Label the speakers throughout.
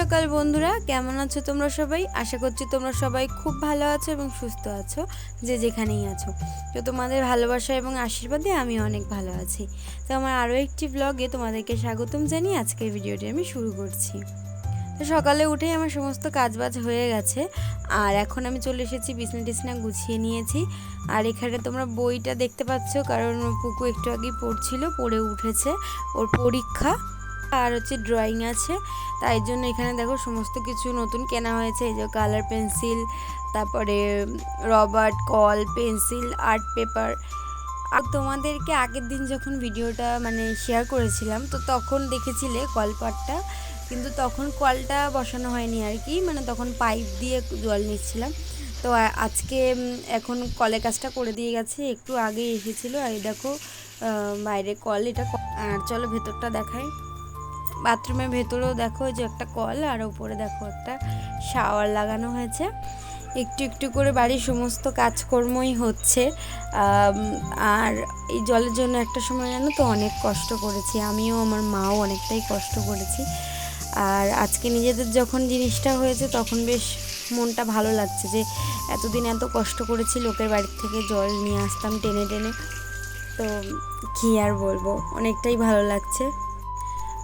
Speaker 1: সকাল, বন্ধুরা। কেমন আছো তোমরা সবাই? আশা করছি তোমরা সবাই খুব ভালো আছো এবং সুস্থ আছো, যে যেখানেই আছো। তো তোমাদের ভালোবাসা এবং আশীর্বাদে আমি অনেক ভালো আছি। তো আমার আরও একটি ব্লগে তোমাদেরকে স্বাগতম জানিয়ে আজকের ভিডিওটি আমি শুরু করছি। তো সকালে উঠেই আমার সমস্ত কাজবাজ হয়ে গেছে, আর এখন আমি চলে এসেছি বিছনা টিছনা গুছিয়ে নিয়েছি। আর এখানে তোমরা বইটা দেখতে পাচ্ছ, কারণ পুকু একটু আগেই পড়ছিল, পড়ে উঠেছে। ওর পরীক্ষা আর হচ্ছে ড্রয়িং আছে। তাই জন্য এখানে দেখো সমস্ত কিছু নতুন কেনা হয়েছে। এই যে কালার পেন্সিল তারপরে রবার্ট কল, পেন্সিল আর্ট পেপার আর তোমাদেরকে আগের দিন যখন ভিডিওটা মানে শেয়ার করেছিলাম, তো তখন দেখেছিলে কলপাটটা কিন্তু তখন কলটা বসানো হয়নি আর কি। মানে তখন পাইপ দিয়ে জল নিচ্ছিলাম। তো আজকে এখন কলের কাজটা করে দিয়ে গেছে। একটু আগে এসেছিল। আর দেখো বাইরে কল, এটা আর চলো ভেতরটা দেখাই। বাথরুমের ভেতরেও দেখো যে একটা কল, আর উপরে দেখো একটা শাওয়ার লাগানো হয়েছে। একটু একটু করে বাড়ির সমস্ত কাজকর্মই হচ্ছে। আর এই জলের জন্য একটা সময় জানো তো অনেক কষ্ট করেছি। আমিও আমার মাও অনেকটাই কষ্ট করেছি। আর আজকে নিজেদের যখন জিনিসটা হয়েছে তখন বেশ মনটা ভালো লাগছে যে এতদিন এত কষ্ট করেছি লোকের বাড়ির থেকে জল নিয়ে আসতাম টেনে টেনে। তো কী আর বলব, অনেকটাই ভালো লাগছে।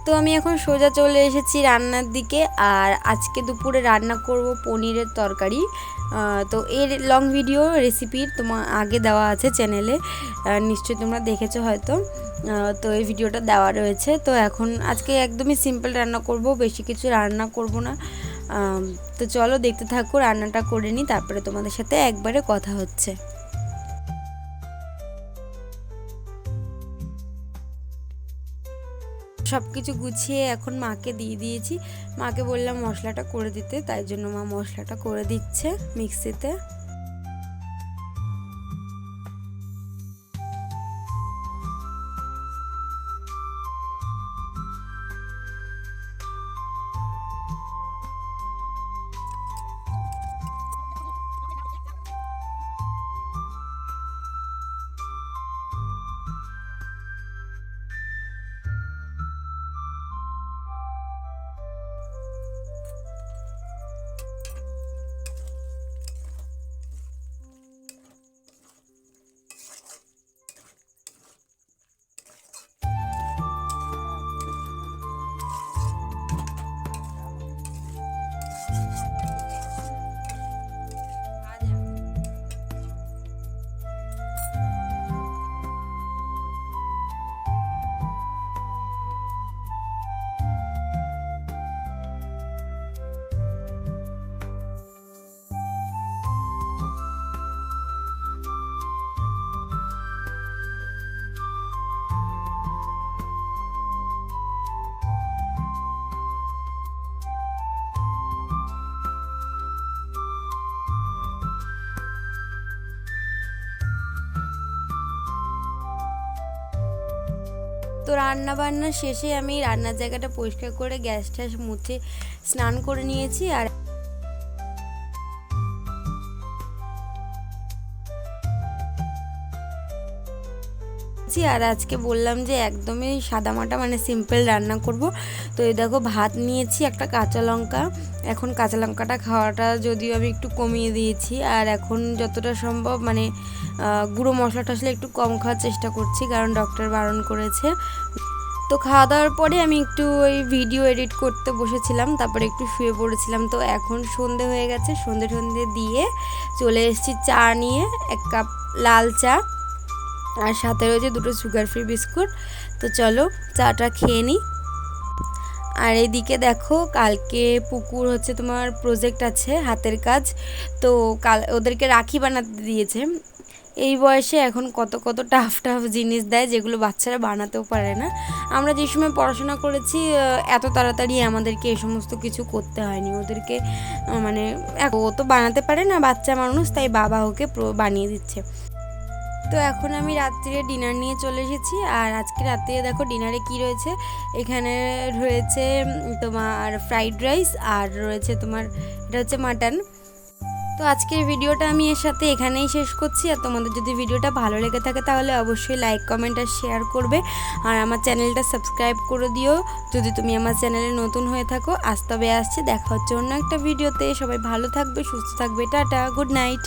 Speaker 1: তো আমি এখন সোজা চলে এসেছি রান্নার দিকে আর আজকে দুপুরে রান্না করব পনিরের তরকারি। তো এর লং ভিডিও রেসিপির তোমার আগে দেওয়া আছে চ্যানেলে নিশ্চয়ই তোমরা দেখেছ হয়তো। তো এই ভিডিওটা দেওয়া রয়েছে। তো এখন আজকে একদমই সিম্পল রান্না করব, বেশি কিছু রান্না করব না। তো চলো দেখতে থাকো, রান্নাটা করে নিই, তারপরে তোমাদের সাথে একবারে কথা হচ্ছে। সব কিছু গুছিয়ে এখন মাকে দিয়ে দিয়েছি। মাকে বললাম মশলাটা করে দিতে, তাই জন্য মা মশলাটা করে দিচ্ছে মিক্সিতে। তো রান্না বান্না শেষে আমি রান্নার জায়গাটা পরিষ্কার করে গ্যাস ট্যাস মুছে স্নান করে নিয়েছি আর ছি, আর আজকে বললাম যে একদমই সাদামাটা মানে সিম্পল রান্না করব। তো এই দেখো ভাত নিয়েছি একটা কাঁচা লঙ্কা। এখন কাঁচা লঙ্কাটা খাওয়াটা যদিও আমি একটু কমিয়ে দিয়েছি। আর এখন যতটা সম্ভব মানে গুঁড়ো মশলা টশলা একটু কম খাওয়ার চেষ্টা করছি কারণ ডক্টর বারণ করেছে। তো খাওয়া দাওয়ার পরে আমি একটু ওই ভিডিও এডিট করতে বসেছিলাম তারপরে একটু শুয়ে পড়েছিলাম। তো এখন সন্ধে হয়ে গেছে সন্ধে সন্ধে দিয়ে চলে এসেছি চা নিয়ে এক কাপ লাল চা। আর সাথে রয়েছে দুটো সুগার ফ্রি বিস্কুট তো চলো, চাটা খেয়ে নিই আর এদিকে দেখো, কালকে পুকুর হচ্ছে তোমার প্রজেক্ট আছে, হাতের কাজ। তো কাল, ওদেরকে রাখি বানাতে দিয়েছে। এই বয়সে এখন কত কত টাফ টাফ জিনিস দেয়, যেগুলো বাচ্চারা বানাতেও পারে না। আমরা যে সময় পড়াশোনা করেছি এত তাড়াতাড়ি আমাদেরকে এই সমস্ত কিছু করতে হয়নি। ওদেরকে মানে ও তো বানাতে পারে না, বাচ্চা মানুষ, তাই বাবা ওকে বানিয়ে দিচ্ছে। তো এখন আমি রাত্রিরে ডিনার নিয়ে চলে এসেছি। আর আজকে রাত্রিরে দেখো ডিনারে কি রয়েছে? এখানে রয়েছে তোমার ফ্রাইড রাইস আর রয়েছে তোমার, এটা হচ্ছে মাটন তো আজকের ভিডিওটা আমি এর সাথে এখানেই শেষ করছি। আর তোমাদের যদি ভিডিওটা ভালো লেগে থাকে তাহলে অবশ্যই লাইক কমেন্ট আর শেয়ার করবে। আর আমার চ্যানেলটা সাবস্ক্রাইব করে দিও। যদি তুমি আমার চ্যানেলে নতুন হয়ে থাকো, আজ তবে আসছে। দেখা হচ্ছে অন্য একটা ভিডিওতে। সবাই ভালো থাকবে, সুস্থ থাকবে। Tata good night